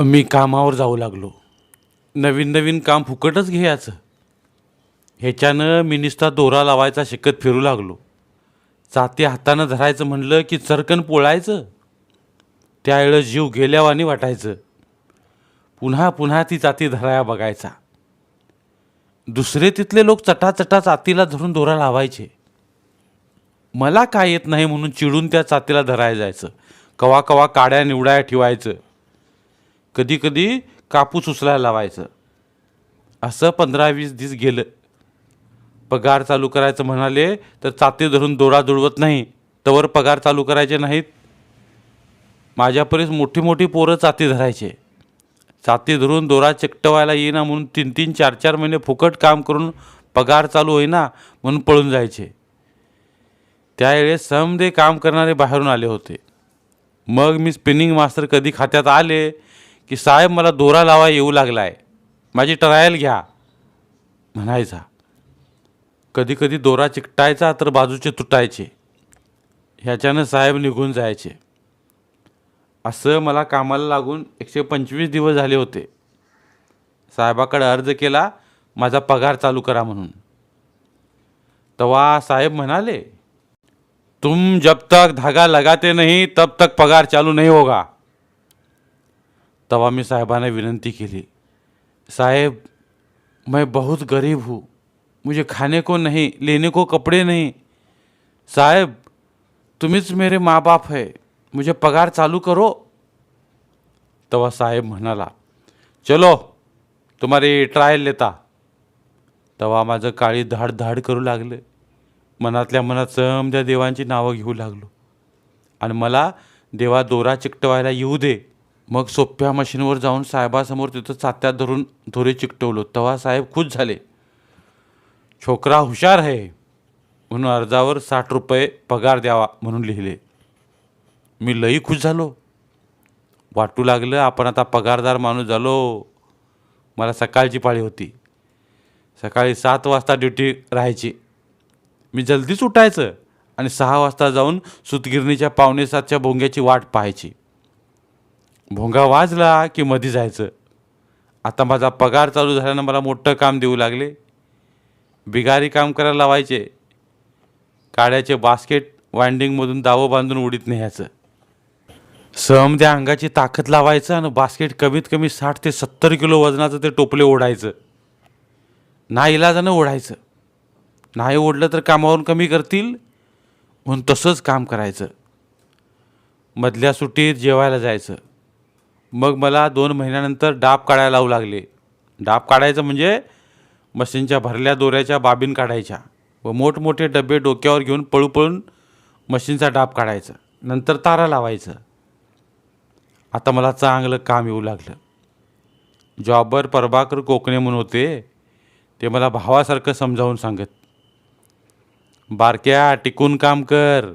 मी कामावर जाऊ लागलो. नवीन नवीन काम फुकटच घ्यायचं. ह्याच्यानं मी नुसता दोरा लावायचा शिकत फिरू लागलो. चाती हातानं धरायचं म्हणलं की चरकन पोळायचं. त्यावेळेस जीव गेल्यावानी वाटायचं. पुन्हा पुन्हा ती चाती धराया बघायचा. दुसरे तिथले लोक चटाचटा चातीला धरून दोरा लावायचे. मला काय येत नाही म्हणून चिडून त्या चातीला धरायला जायचं. कवा कवा काड्या निवडाया ठेवायचं. कधी कधी कापूस उचलायला लावायचं. असं पंधरा वीस दिस गेलं. पगार चालू करायचं म्हणाले तर चाते धरून दोरा जुळवत नाही. तवर पगार चालू करायचे नाहीत. माझ्यापरीस मोठी मोठी पोरं चाती धरायचे. चाती धरून दोरा चिकटवायला येईना म्हणून तीन तीन चार चार महिने फुकट काम करून पगार चालू होईना म्हणून पळून जायचे. त्यावेळेस समदे काम करणारे बाहेरून आले होते. मग मी स्पिनिंग मास्टर कधी खात्यात आले की साहेब मला दोरा लावा येऊ लागला आहे माझी ट्रायल घ्या. म्हणायचा. कधी कधी दोरा चिकटायचा तर बाजूचे तुटायचे. ह्याच्यानं साहेब निघून जायचे. असं मला कामाला लागून एकशे पंचवीस दिवस झाले होते. साहेबाकडे अर्ज केला माझा पगार चालू करा म्हणून. तवा साहेब म्हणाले तुम जब तक धागा लगाते नहीं तब तक पगार चालू नहीं होगा. तवा मी साहेबांना विनंती केली. साहेब मैं बहुत गरीब हूँ. मुझे खाने को नहीं लेने को कपड़े नहीं. साहेब तुम्हीच मेरे माँ बाप है. मुझे पगार चालू करो. तेव्हा साहेब म्हणाला चलो तुम्हारी ट्रायल लेता. तेव्हा माझं काळी धाड धाड करू लागले. मनातल्या मनात समजा देवांची नावं घेऊ लागलो. आणि मला देवा दोरा चिकटवायला येऊ दे. मग सोप्या मशीनवर जाऊन साहेबासमोर तिथं चात्यात धरून थोडे चिकटवलो. तेव्हा साहेब खुश झाले. छोकरा हुशार आहे. म्हणून अर्जावर साठ रुपये पगार द्यावा म्हणून लिहिले. मी लई खुश झालो. वाटू लागलं आपण आता पगारदार माणूस झालो. मला सकाळची पाळी होती. सकाळी सात वाजता ड्युटी राहायची. मी जल्दीच उठायचं आणि सहा वाजता जाऊन सुतगिरणीच्या पावणे सातच्या भोंग्याची वाट पाहायची. भोंगा वाजला की मधी जायचं. आता माझा पगार चालू झाल्यानं मला मोठं काम देऊ लागले. बिगारी काम करायला लावायचे. काड्याचे बास्केट वाइंडिंगमधून दावं बांधून उडीत न्यायचं. सम त्या अंगाची ताकद लावायचं आणि बास्केट कमीत कमी साठ ते सत्तर किलो वजनाचं ते टोपले ओढायचं. ना इलाजानं ओढायचं. नाही ओढलं तर कामावरून कमी करतील. म्हणून तसंच काम करायचं. मधल्या सुट्टीत जेवायला जायचं. मग मला दोन महिन्यानंतर डाब काढायला लावू लागले. डाब काढायचं म्हणजे मशीनच्या भरल्या दोऱ्याच्या बाबीन काढायच्या व मोठमोठे डबे डोक्यावर घेऊन पळू पळून मशीनचा डाब काढायचा. नंतर तारा लावायचं. आता मला चांगलं काम येऊ लागलं. जॉबर प्रभाकर कोकणे म्हणून होते ते मला भावासारखं समजावून सांगत बारक्या टिकून काम कर.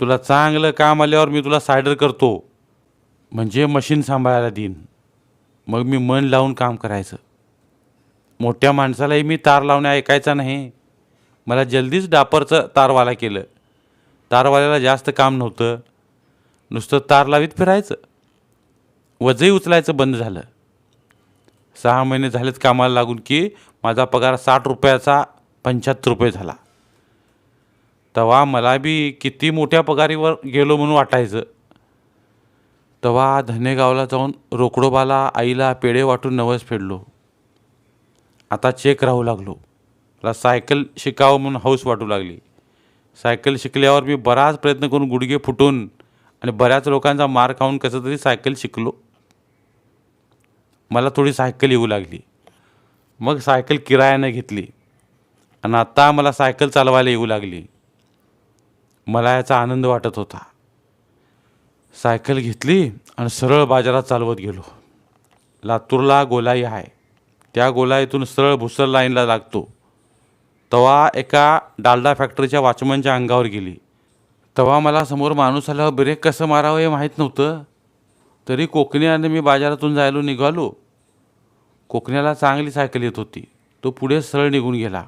तुला चांगलं काम आल्यावर मी तुला सायडर करतो. म्हणजे मशीन सांभाळायला देईन. मग मी मन लावून काम करायचं. मोठ्या माणसालाही मी तार लावणे ऐकायचा नाही. मला जल्दीच डापरचं तारवाला केलं. तारवाल्याला जास्त काम नव्हतं. नुसतं तार लावीत फिरायचं. वजही उचलायचं बंद झालं. सहा महिने झालेच कामाला लागून की माझा पगार साठ रुपयाचा पंच्याहत्तर रुपये झाला. तेव्हा मला बी किती मोठ्या पगारीवर गेलो म्हणून वाटायचं. तेव्हा धनेगावला जाऊन रोकडोबाला आईला पेढे वाटून नवस फेडलो. आता चेक राहू लागलो. मला सायकल शिकावं म्हणून हौस वाटू लागली. सायकल शिकल्यावर मी बराच प्रयत्न करून गुडघे फुटून आणि बऱ्याच लोकांचा मार खाऊन कसं तरी सायकल शिकलो. मला थोडी सायकल येऊ लागली. मग सायकल किरायानं घेतली. आणि आता मला सायकल चालवायला येऊ लागली. मला याचा आनंद वाटत होता. सायकल घेतली आणि सरळ बाजारात चालवत गेलो. लातूरला गोलाई आहे. त्या गोलाईतून सरळ भुसर लाईनला लागतो. तवा एका डालडा फॅक्टरीच्या वॉचमनच्या अंगावर गेली. तेव्हा मला समोर माणूस आल्यावर ब्रेक कसं मारावं हे माहीत नव्हतं. तरी कोकण्याने मी बाजारातून जायलो निघालो. कोकण्याला चांगली सायकल येत होती. तो पुढे सरळ निघून गेला.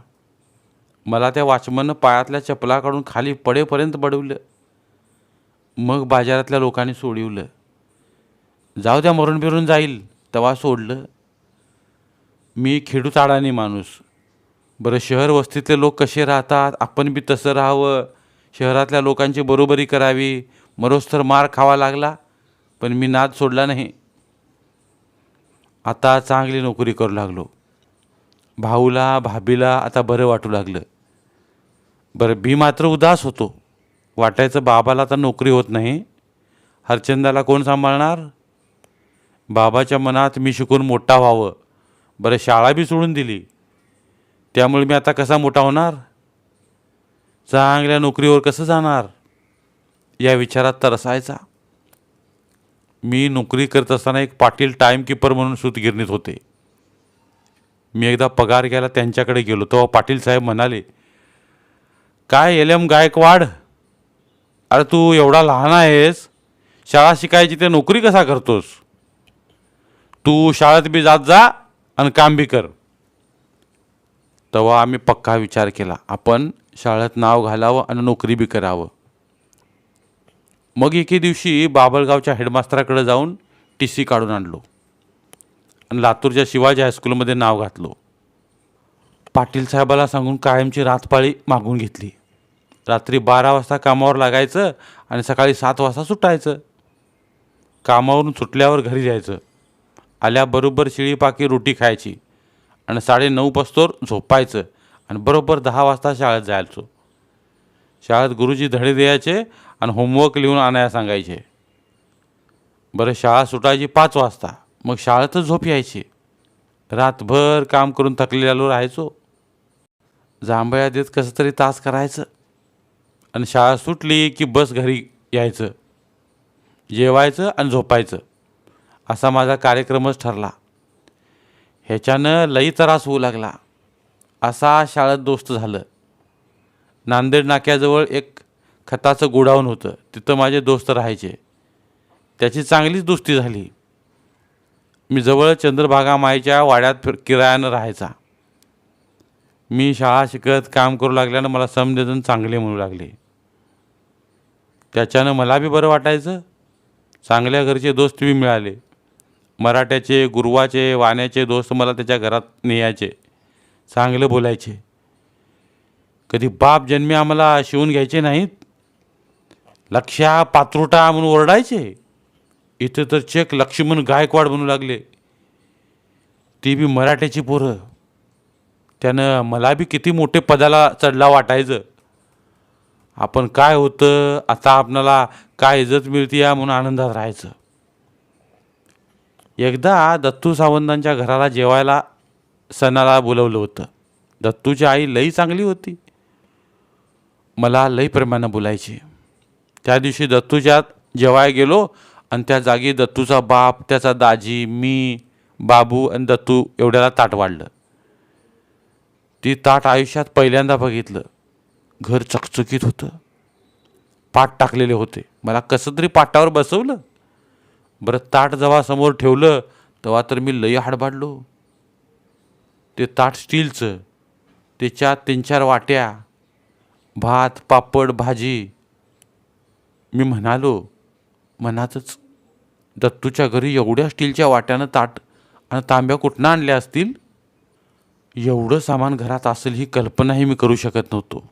मला त्या वॉचमननं पायातल्या चपला काढून खाली पडेपर्यंत बडवलं. मग बाजारातल्या लोकांनी सोडिवलं. जाऊ द्या मरून बिरून जाईल तेव्हा सोडलं. मी खेडूत अडाणी माणूस. बरं शहर वस्तीतले लोक कसे राहतात? आपण बी तसं राहावं. शहरातल्या लोकांची बरोबरी करावी. मरोज तर मार खावा लागला पण मी नाद सोडला नाही. आता चांगली नोकरी करू लागलो. भाऊला भाभीला आता बरं वाटू लागलं. बरं बी मात्र उदास होतो. वाटायचं बाबाला तर नोकरी होत नाही. हरचंदाला कोण सांभाळणार? बाबाच्या मनात मी शिकून मोठा व्हावं. बरं शाळा बी सोडून दिली. त्यामुळे मी आता कसा मोठा होणार? चांगल्या नोकरीवर कसं जाणार? या विचारात तरसायचा मी नोकरी करत असताना एक पाटील टाईमकीपर म्हणून सूतगिरणीत होते. मी एकदा पगार घ्यायला त्यांच्याकडे गेलो. तेव्हा पाटील साहेब म्हणाले काय एल एम गायकवाड? अरे तू एवढा लहान आहेस शाळा शिकायची ते नोकरी कसा करतोस? तू शाळेत बी जात जा आणि काम बी कर. तेव्हा आम्ही पक्का विचार केला आपण शाळेत नाव घालावं आणि नोकरी बी करावं. मग एके दिवशी बाबळगावच्या हेडमास्तराकडे जाऊन टी सी काढून आणलो आणि लातूरच्या शिवाजी हायस्कूलमध्ये नाव घातलो. पाटील साहेबाला सांगून कायमची रातपाळी मागून घेतली. रात्री बारा वाजता कामावर लागायचं आणि सकाळी सात वाजता सुटायचं. कामावरून सुटल्यावर घरी जायचं. आल्याबरोबर शिळीपाकी रोटी खायची आणि साडे नऊ पस्तोर झोपायचं आणि बरोबर दहा वाजता शाळेत जायचो. शाळेत गुरुजी धडे द्यायचे आणि होमवर्क लिहून आणायला सांगायचे. बरं शाळा सुटायची पाच वाजता. मग शाळेतच झोप यायची. रातभर काम करून थकलेलो राहायचो. जांभया देत कसं तरी तास करायचं. आणि शाळा सुटली की बस घरी यायचं जेवायचं आणि झोपायचं. असा माझा कार्यक्रमच ठरला. ह्याच्यानं लई त्रास होऊ लागला. असा शाळेत दोस्त झालं. नांदेड नाक्याजवळ एक खताचं गोडाऊन होतं. तिथं माझे दोस्त राहायचे. त्याची चांगलीच दोस्ती झाली. मी जवळ चंद्रभागा माईच्या वाड्यात फिर किरायानं राहायचा. मी शाळा शिकत काम करू लागल्यानं मला समजेजण चांगले म्हणू लागले. त्याच्यानं मला बी बरं वाटायचं. चांगल्या घरचे दोस्त बी मिळाले. मराठ्याचे गुरुवाचे वाण्याचे दोस्त मला त्याच्या घरात न्यायचे. चांगलं बोलायचे. कधी बाप जन्मी आम्हाला शिवून घ्यायचे नाहीत. लक्ष्या पात्रुटा म्हणून ओरडायचे. इथं तर चेक लक्ष्मण गायकवाड म्हणू लागले. ती बी मराठ्याची पोरं. त्यानं मला बी किती मोठे पदाला चढला वाटायचं. आपण काय होतं आता आपणाला काय इज्जत मिळते या म्हणून आनंदात राहायचं. एकदा दत्तू सावंतांच्या घराला जेवायला सणाला बोलवलं होतं. दत्तूची आई लई चांगली होती. मला लई प्रेमानं बोलायची. त्या दिवशी दत्तूच्यात जेवाय गेलो आणि त्या जागी दत्तूचा बाप त्याचा दाजी मी बाबू आणि दत्तू एवढ्याला ताट वाढलं. ती ताट आयुष्यात पहिल्यांदा बघितलं. घर चकचकीत होतं. पाट टाकलेले होते. मला कसं तरी पाटावर बसवलं. बरं ताट जेव्हा समोर ठेवलं तेव्हा तर मी लई हाडबाडलो ते ताट स्टीलचं त्याच्यात तीन चार वाट्या भात पापड भाजी. मी म्हणालो मनातच दत्तूच्या घरी एवढ्या स्टीलच्या वाट्यानं ताट आणि तांब्या कुठनं आणल्या असतील? एवढं सामान घरात असेल ही कल्पनाही मी करू शकत नव्हतो.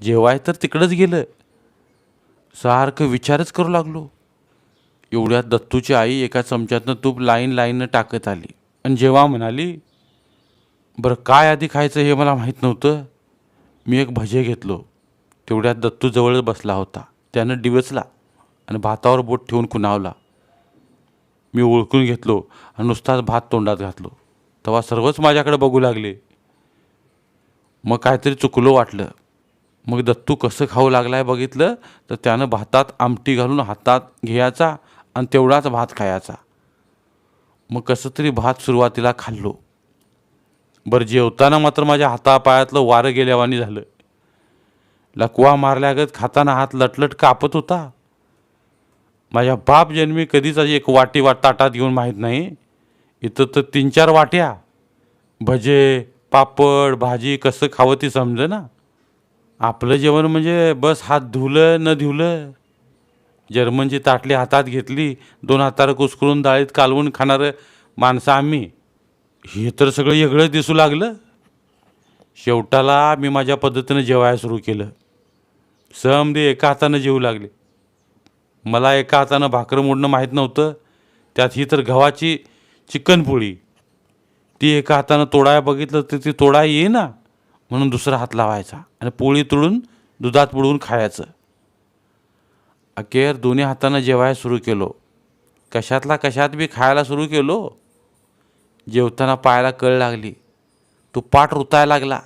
जेवाय तर तिकडंच गेलं. सारखं विचारच करू लागलो. एवढ्यात दत्तूची आई एका चमच्यातनं तूप लाईन लाईननं टाकत आली. आणि जेव्हा म्हणाली बरं काय आधी खायचं हे मला माहीत नव्हतं. मी एक भजे घेतलो. तेवढ्यात दत्तू जवळच बसला होता. त्यानं डिवचला आणि भातावर बोट ठेवून खुणावला. मी ओळखून घेतलो आणि नुसताच भात तोंडात घातलो. तेव्हा सर्वच माझ्याकडे बघू लागले. मग काहीतरी चुकलो वाटलं. मग दत्तू कसं खाऊ लागलाय बघितलं तर त्यानं भातात आमटी घालून हातात घ्यायचा आणि तेवढाच भात खायचा. मग कसं तरी भात सुरुवातीला खाल्लो. बरं जेवताना मात्र माझ्या हातापायातलं वारं गेल्यावानी झालं. लकवा मारल्यागत खाताना हात लटलट कापत होता. माझ्या बाप जन्मी कधीच एक वाटी वाट ताटात घेऊन माहीत नाही. इथं तर तीन चार वाट्या. भजे पापड भाजी कसं खावं ती समजे ना. आपलं जेवण म्हणजे बस हात धुलं न धुलं. जर्मनची ताटली हातात घेतली दोन हाताला कुसकरून डाळीत कालवून खाणारं माणसं आम्ही. हे तर सगळं वेगळं दिसू लागलं. शेवटाला मी माझ्या पद्धतीनं जेवायला सुरू केलं. समधी एका हातानं जेवू लागले. मला एका हातानं भाकरं मोडणं माहीत नव्हतं. त्यात ही तर गव्हाची चिकन पोळी. ती एका हातानं तोडाया बघितलं तर ती तोडा येईना. म्हणून दुसरा हात लावायचा आणि पोळी तुळून दुधात बुडवून खायचं. अखेर दोन्ही हातानं जेवायला सुरू केलो. कशातला कशात बी खायला सुरू केलो. जेवताना पायाला कळ लागली. तो पाठ रुतायला लागला.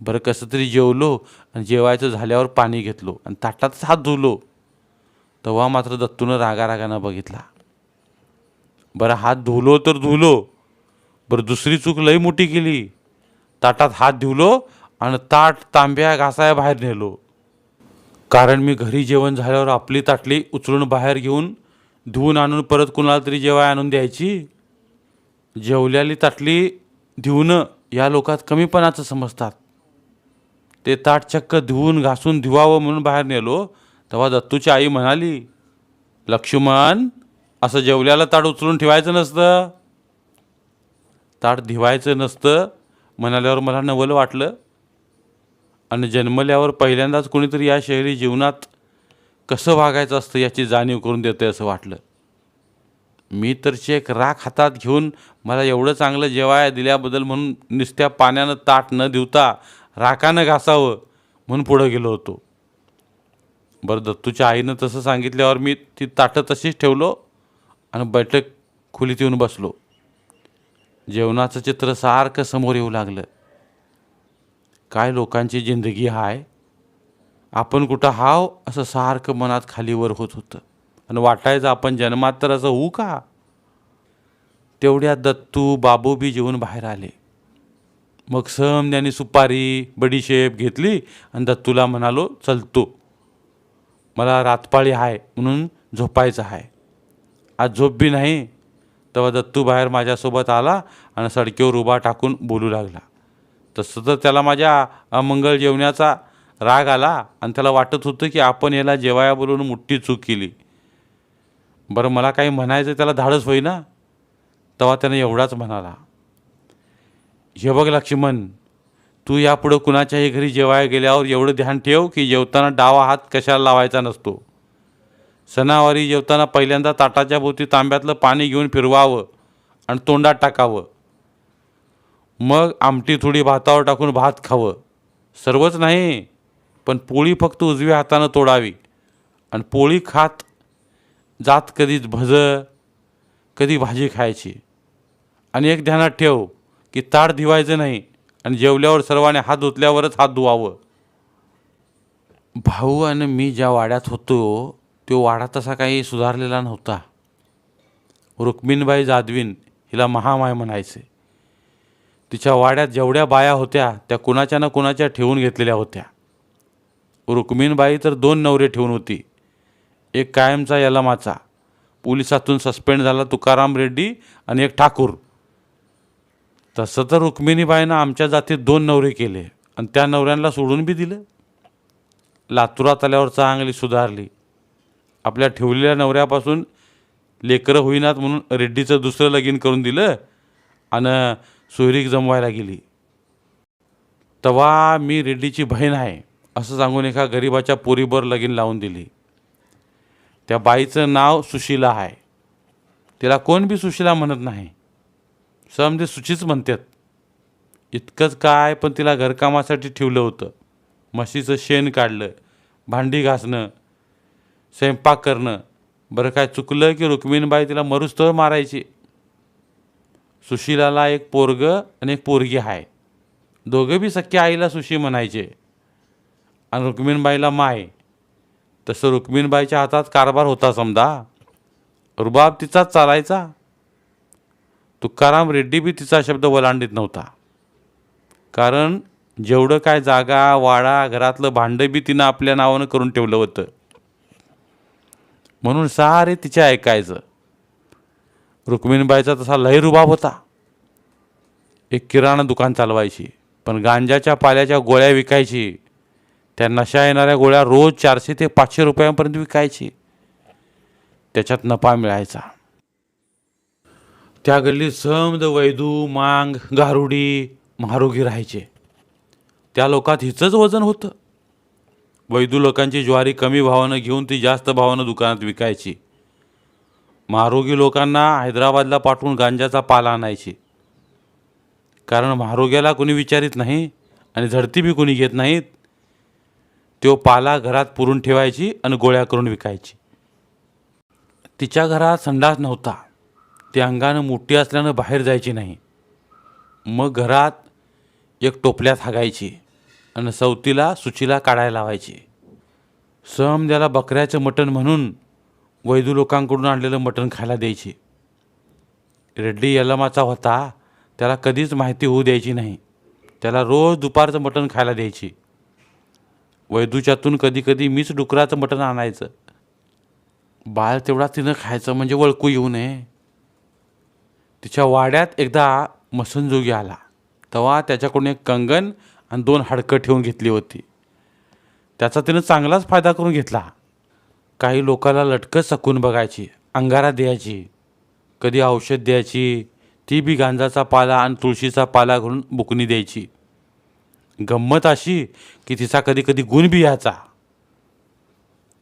बरं कसं तरी जेवलो आणि जेवायचं झाल्यावर पाणी घेतलो आणि ताटातच हात धुलो. तेव्हा मात्र दत्तूनं रागारागानं बघितला. बरं हात धुलो तर धुलो. बरं दुसरी चूक लई मोठी केली. ताटात हात धुवलो आणि ताट तांब्या घासाया बाहेर नेलो. कारण मी घरी जेवण झाल्यावर आपली ताटली उचलून बाहेर घेऊन धुवून आणून परत कुणाला तरी जेवाय आणून द्यायची. जेवल्याली ताटली धुवणं या लोकात कमीपणाचं समजतात. ते ताट चक्क धुवून घासून धुवावं म्हणून बाहेर नेलो. तेव्हा दत्तूची आई म्हणाली लक्ष्मण असं जेवल्याला ताट उचलून ठेवायचं नसतं. ताट धिवायचं नसतं म्हणाल्यावर मला नवल वाटलं. आणि जन्मल्यावर पहिल्यांदाच कोणीतरी या शहरी जीवनात कसं वागायचं असतं याची जाणीव करून देते असं वाटलं. मी तर चेक राख हातात घेऊन मला एवढं चांगलं जेवाय दिल्याबद्दल म्हणून नुसत्या पाण्यानं ताट न देवता राखानं घासावं म्हणून पुढं गेलो होतो. बरं दत्तूच्या आईनं तसं सांगितल्यावर मी ती ताटं तशीच ठेवलो आणि बैठक खोलीत येऊन बसलो. जेवणाचं चित्र सारखं समोर येऊ लागलं. काय लोकांची जिंदगी हाय? आपण कुठं हाव? असं सारखं मनात खालीवर होत होतं. आणि वाटायचं आपण जन्मात तर असं होऊ का? तेवढ्या दत्तू बाबू बी जेवून बाहेर आले. मग समध्याने सुपारी बडीशेप घेतली आणि दत्तूला म्हणालो चलतो मला रातपाळी आहे म्हणून झोपायचं आहे आज झोप बी नाही. तेव्हा दत्तू बाहेर माझ्यासोबत आला आणि सडकेवर उभा टाकून बोलू लागला. तसं तर त्याला माझ्या अमंगल जेवण्याचा राग आला आणि त्याला वाटत होतं की आपण याला जेवाया बोलून मोठी चूक केली. बरं मला काही म्हणायचं त्याला धाडस होईना? तेव्हा त्यानं एवढाच म्हणाला हे बघ लक्ष्मण तू यापुढं कुणाच्याही घरी जेवायला गेल्यावर एवढं ध्यान ठेव की जेवताना डावा हात कशाला लावायचा नसतो. सणावारी जेवताना पहिल्यांदा ताटाच्या भोवती तांब्यातलं पाणी घेऊन फिरवावं आणि तोंडात टाकावं. मग आमटी थोडी भातावर टाकून भात खावं. सर्वच नाही पण पोळी फक्त उजव्या हातानं तोडावी. आणि पोळी खात जात कधीच भजं कधी भाजी खायची. आणि एक ध्यानात ठेव की ताट धिवायचं नाही आणि जेवल्यावर सर्वांनी हात धुतल्यावरच हात धुवावं. भाऊ आणि मी ज्या वाड्यात होतो तो वाडा तसा काही सुधारलेला नव्हता. रुक्मिणबाई जादवीन हिला महामाय म्हणायचे. तिच्या वाड्यात जेवढ्या बाया होत्या त्या कुणाच्या ना कुणाच्या ठेवून घेतलेल्या होत्या. रुक्मिणबाई तर दोन नवरे ठेवून होती. एक कायमचा यलमाचा पोलिसातून सस्पेंड झाला तुकाराम रेड्डी आणि एक ठाकूर. तसं तर रुक्मिणीबाईनं आमच्या जातीत दोन नवरे केले आणि त्या नवऱ्यांना सोडून बी दिलं. लातुरात आल्यावर चांगली सुधारली. आपल्या ठेवलेल्या नवऱ्यापासून लेकरं होईनात म्हणून रेड्डीचं दुसरं लगीन करून दिलं आणि सोयरीक जमवायला गेली. तवा मी रेड्डीची बहीण आहे असं सांगून एका गरिबाच्या पोरीबर लगीन लावून दिली. त्या बाईचं नाव सुशीला आहे. तिला कोण बी सुशीला म्हणत नाही. समजे सुचीच म्हणतात. इतकंच काय पण तिला घरकामासाठी ठेवलं होतं. म्हशीचं शेण काढलं भांडी घासणं स्वयंपाक करणं. बरं काय चुकलं की रुक्मिणबाई तिला मरुस्थळ मारायची. सुशीलाला एक पोरग आणि एक पोरगी आहे दोघं बी सख्या आईला सुशी म्हणायचे. आणि रुक्मिणबाईला माय. तसं रुक्मिणबाईच्या हातात कारभार होता समजा. रुबाब तिचाच चालायचा. तुकाराम रेड्डी बी तिचा शब्द वलांडीत नव्हता. कारण जेवढं काय जागा वाडा घरातलं भांडं बी तिनं आपल्या नावानं करून ठेवलं होतं. म्हणून सारे तिचे ऐकायचं. रुक्मिणीबाईचा तसा लयरुबाब होता. एक किराणा दुकान चालवायची पण गांजाच्या पाल्याच्या गोळ्या विकायची. त्या नशा येणाऱ्या गोळ्या रोज चारशे ते पाचशे रुपयांपर्यंत विकायची. त्याच्यात नफा मिळायचा. त्या गल्लीत समद वैदू मांग गारुडी महारोगी राहायचे. त्या लोकात हिचंच वजन होतं. वैदू लोकांची ज्वारी कमी भावानं घेऊन ती जास्त भावानं दुकानात विकायची. महारोगी लोकांना हैदराबादला पाठवून गांजाचा पाला आणायची. कारण महारोग्याला कोणी विचारित नाही आणि झडती बी कोणी घेत नाहीत तो पाला घरात पुरून ठेवायची आणि गोळ्या करून विकायची. तिच्या घरात संडास नव्हता. ती अंगानं मोठी असल्यानं बाहेर जायची नाही. मग घरात एक टोपल्यात हागायची आणि सवतीला सुचीला काढायला लावायची. समद्याला बकऱ्याचं मटण म्हणून वैदू लोकांकडून आणलेलं मटण खायला द्यायची. रेड्डी यलमाचा होता त्याला कधीच माहिती होऊ द्यायची नाही. त्याला रोज दुपारचं मटण खायला द्यायची. वैदूच्यातून कधी कधी मीच डुकराचं मटण आणायचं. बाळ तेवढा तिनं खायचं म्हणजे वळकू येऊ नये. तिच्या वाड्यात एकदा मसनजोगी आला. तेव्हा त्याच्याकडून एक कंगन आणि दोन हाडकं ठेवून घेतली होती. त्याचा तिनं चांगलाच फायदा करून घेतला. काही लोकाला लटकं सकून बघायची अंगारा द्यायची कधी औषध द्यायची ती बी गांजाचा पाला आणि तुळशीचा पाला घालून बुकणी द्यायची. गंमत अशी की तिचा कधी कधी गुण बी यायचा.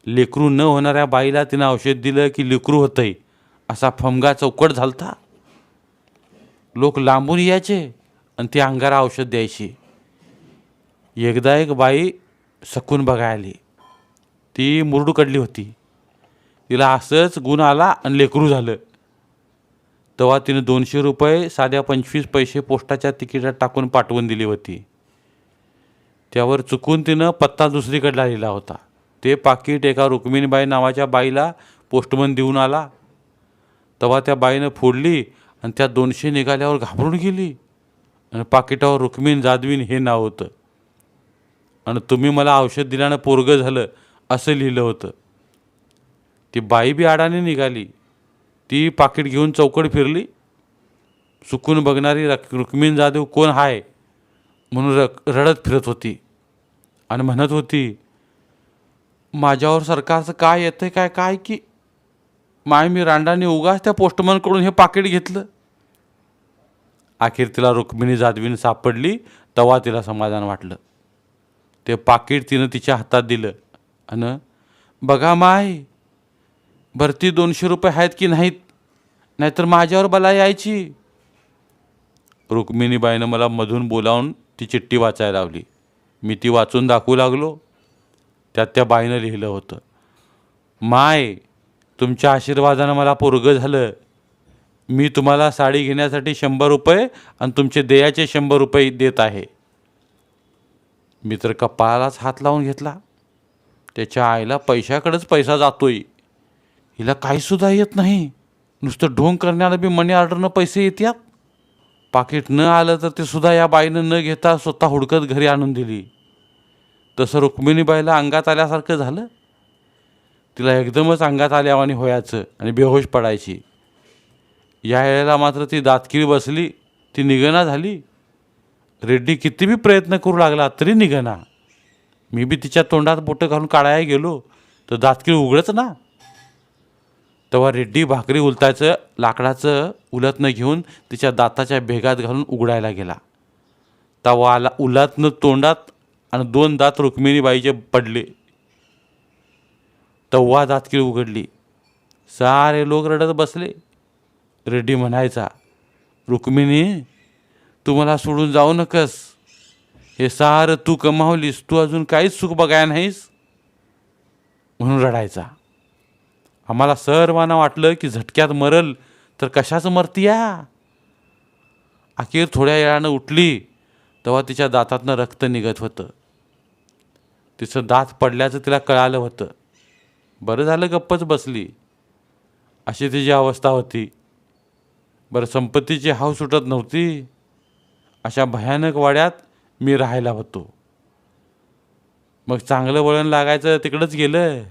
लेकरू न होणाऱ्या बाईला तिनं औषध दिलं की लेकरू होतंय असा फमगा चौकट झालता. लोक लांबून यायचे आणि ती अंगारा औषध द्यायची. एकदा एक बाई सकून बघायला आली. ती मुरडू कडली होती. तिला असंच गुण आला आणि लेकरू झालं. तेव्हा तिने दोनशे रुपये साध्या पंचवीस पैसे पोस्टाच्या तिकिटात टाकून पाठवून दिली होती. त्यावर चुकून तिनं पत्ता दुसरीकडला लिहिला होता. ते पाकिट एका रुक्मिणीबाई नावाच्या बाईला पोस्टमन देऊन आला. तेव्हा त्या बाईनं फोडली आणि त्या दोनशे निघाल्यावर घाबरून गेली. आणि पाकिटावर रुक्मिण जादवीन हे नाव होतं. आणि तुम्ही मला औषध दिल्यानं पोरगं झालं असं लिहिलं होतं. ती बाई बी आडाने निघाली. ती पाकिट घेऊन चौकड फिरली. चुकून बघणारी रक रुक्मिण जाधव कोण आहे म्हणून रक रडत फिरत होती. आणि म्हणत होती माझ्यावर सरकारचं काय येतं काय काय की? माय मी रांडाने उगाच त्या पोस्टमनकडून हे पाकिट घेतलं. अखेर तिला रुक्मिणी जाधवीने सापडली तेव्हा तिला समाधान वाटलं. ते पाकिट तिनं तिच्या हातात दिलं. आणि बघा माय भरती दोनशे रुपये आहेत की नाहीत? नाहीतर माझ्यावर बला यायची. रुक्मिणीबाईनं मला मधून बोलावून ती चिठ्ठी वाचायला लावली. मी ती वाचून दाखवू लागलो. त्यात त्या बाईनं लिहिलं होतं माय तुमच्या आशीर्वादानं मला पोरगं झालं. मी तुम्हाला साडी घेण्यासाठी शंभर रुपये आणि तुमचे देयाचे शंभर रुपये देत आहे. मी तर कपाळालाच हात लावून घेतला. त्याच्या आईला पैशाकडेच पैसा जातोय. हिला काहीसुद्धा येत नाही. नुसतं ढोंग करण्याला बी मनी ऑर्डरनं पैसे येतात पाकिट न आलं तर ते सुद्धा या बाईनं न घेता स्वतः हुडकत घरी आणून दिली. तसं रुक्मिणीबाईला अंगात आल्यासारखं झालं. तिला एकदमच अंगात आल्यावानी होयाचं आणि बेहोश पडायची. या वेळेला मात्र ती दातकिरी बसली. ती निघना झाली. रेड्डी किती बी प्रयत्न करू लागला तरी निघना. मी बी तिच्या तोंडात बोटं घालून काढायला गेलो तर दातकिळ उघडच ना. तेव्हा रेड्डी भाकरी उलटायचं लाकडाचं उलतनं घेऊन तिच्या दाताच्या भेगात घालून उघडायला गेला. तेव्हा आला उलतनं तोंडात आणि दोन दात रुक्मिणीबाईचे पडले. तेव्हा दातकिळ उघडली. सारे लोक रडत बसले. रेड्डी म्हणायचा रुक्मिणी तू मला सोडून जाऊ नकस. हे सारं तू कमावलीस तू अजून काहीच सुख बघाय नाहीस? म्हणून रडायचा. आम्हाला सर्वांना वाटलं की झटक्यात मरल तर कशाचं मरतीया? अखेर थोड्या वेळानं उठली तेव्हा तिच्या दातातनं रक्त निघत होतं. तिचं दात पडल्याचं तिला कळालं होतं. बरं झालं गप्पच बसली. अशी तिची अवस्था होती. बरं संपत्तीची हाव सुटत नव्हती. अशा भयानक वाड्यात मी राहायला होतो. मग चांगलं वळण लागायचं तिकडंच गेलं.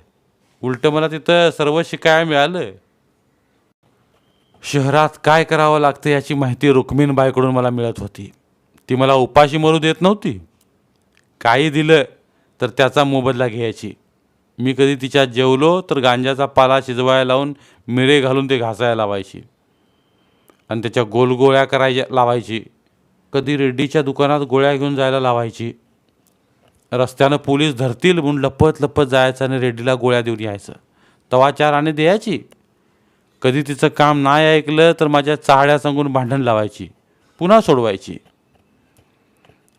उलटं मला तिथं सर्व शिकायला मिळालं. शहरात काय करावं लागतं याची माहिती रुक्मिणबाईकडून मला मिळत होती. ती मला उपाशी मरू देत नव्हती. काही दिलं तर त्याचा मोबदला घ्यायची. मी कधी तिच्यात जेवलो तर गांजाचा पाला शिजवायला लावून मिरे घालून ते घासायला लावायची. आणि त्याच्या गोलगोळ्या करायच्या लावायची. कधी रेड्डीच्या दुकानात गोळ्या घेऊन जायला लावायची. रस्त्यानं पोलीस धरतील म्हणून लपत लपत जायचं आणि रेड्डीला गोळ्या देऊन यायचं. तवा चार आणि द्यायची. कधी तिचं काम नाही ऐकलं तर माझ्या चाहड्या सांगून भांडण लावायची. पुन्हा सोडवायची.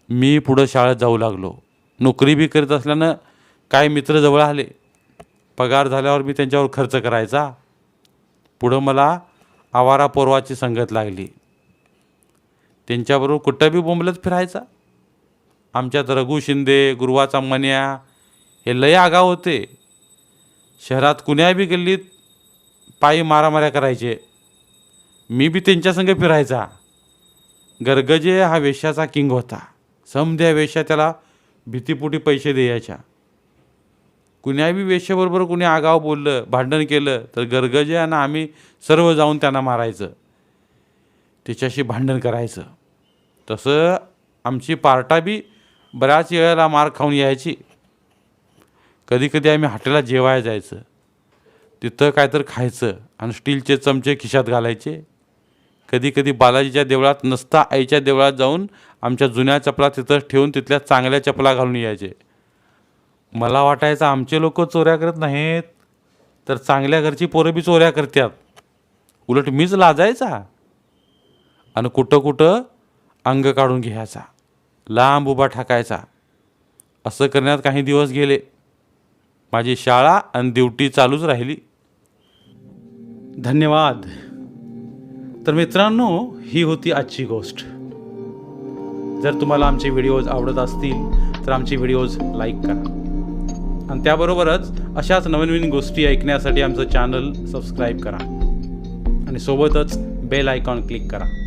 मी पुढं शाळेत जाऊ लागलो. नोकरी बी करीत असल्यानं काही मित्र जवळ आले. पगार झाल्यावर मी त्यांच्यावर खर्च करायचा. पुढं मला आवारा पोरवाची संगत लागली. त्यांच्याबरोबर कुठं बी बोंबलत फिरायचा? आमच्यात रघु शिंदे गुरुवाचा मन्या हे लय आगाव होते. शहरात कुण्या बी गल्लीत पायी मारामाऱ्या करायचे. मी बी त्यांच्यासंग फिरायचा. गर्गजे हा वेश्याचा किंग होता. समध्या वेश्या त्याला भीतीपोटी पैसे द्यायच्या. कुण्याबी वेश्याबरोबर कुणी आगाव बोललं भांडण केलं तर गर्गजे आणि आम्ही सर्व जाऊन त्यांना मारायचं. त्याच्याशी भांडण करायचं. तसं आमची पार्टा बी बऱ्याच वेळेला मार खाऊन यायची. कधी कधी आम्ही हॉटेलात जेवायला जायचं. तिथं काय तर खायचं आणि स्टीलचे चमचे खिशात घालायचे. कधी कधी बालाजीच्या देवळात नसता आईच्या देवळात जाऊन आमच्या जुन्या चपला तिथंच ठेवून तिथल्या चांगल्या चपला घालून यायचे. मला वाटायचं आमचे लोक चोऱ्या करत नाहीत तर चांगल्या घरची पोरं बी चोऱ्या करतात. उलट मीच लाजायचा. आणि कुठं कुठं अंग काढून घ्यायचा लांब उभा टाकायचा असं करण्यात काही दिवस गेले. माझी शाळा आणि ड्युटी चालूच राहिली. धन्यवाद. तर मित्रांनो ही होती आजची गोष्ट. जर तुम्हाला आमचे व्हिडिओज आवडत असतील तर आमचे व्हिडिओज लाईक करा. आणि त्याबरोबरच अशाच नवीन नवीन गोष्टी ऐकण्यासाठी आमचं चॅनल सबस्क्राईब करा. आणि सोबतच बेल आयकॉन क्लिक करा.